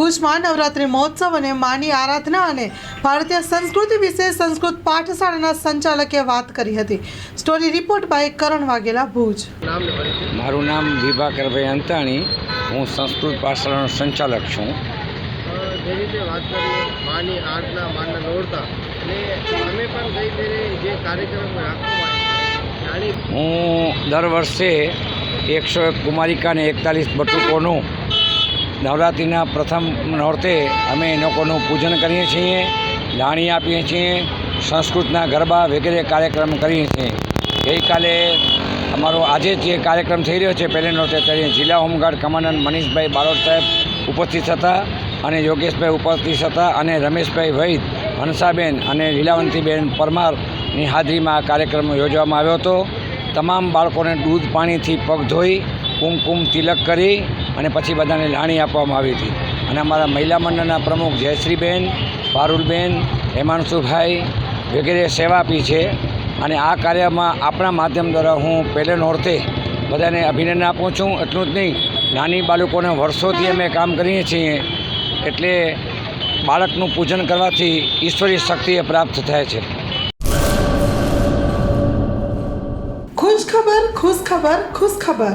ભુજમાં નવરાત્રિ મહોત્સવ અને માની આરાધના અને ભારતીય સંસ્કૃતિ વિશે સંસ્કૃત પાઠશાળાના સંચાલકે વાત કરી હતી. Story report by Karan Vaghela Bhuj. મારું નામ વિભાકરભાઈ અંતાણી. હું સંસ્કૃત પાઠશાળાનો સંચાલક છું. જે રીતે વાત કરીએ માની આરાધના માના નોરતા અને અમે પણ ગઈ ફેરે જે કાર્યક્રમ રાખવામાં હું દર વર્ષે એકસો એક કુમારિકા અને એકતાલીસ બટુકોનું નવરાત્રિના પ્રથમ નોરતે અમે લોકોનું પૂજન કરીએ છીએ, લાણી આપીએ છીએ, સંસ્કૃતના ગરબા વગેરે કાર્યક્રમ કરીએ છીએ. ગઈકાલે અમારો આજે જે કાર્યક્રમ થઈ રહ્યો છે, પહેલે નોરતે ત્યારે જિલ્લા હોમગાર્ડ કમાન્ડન્ટ મનીષભાઈ બારોટ સાહેબ ઉપસ્થિત હતા અને યોગેશભાઈ ઉપસ્થિત હતા અને રમેશભાઈ વૈદ હંસાબેન અને લીલાવંતીબેન પરમારની હાજરીમાં આ કાર્યક્રમ યોજવામાં આવ્યો હતો. તમામ બાળકોને દૂધ પાણીથી પગ ધોઈ, કુમકુમ તિલક કરી અને પછી બધાને લાણી આપવામાં આવી હતી. અને અમારા મહિલા મંડળના પ્રમુખ જયશ્રીબેન, પારુલબેન, હેમાંશુભાઈ વગેરે સેવા આપી છે. અને આ કાર્યમાં આપણા માધ્યમ દ્વારા હું પહેલે નોર્તે બધાને અભિનંદન આપું છું. એટલું જ નહીં, નાની બાળકોને વર્ષોથી અમે કામ કરીએ છીએ એટલે બાળકનું પૂજન કરવાથી ઈશ્વરી શક્તિ પ્રાપ્ત થાય છે. ખુશ ખબર ખુશ ખબર ખુશ ખબર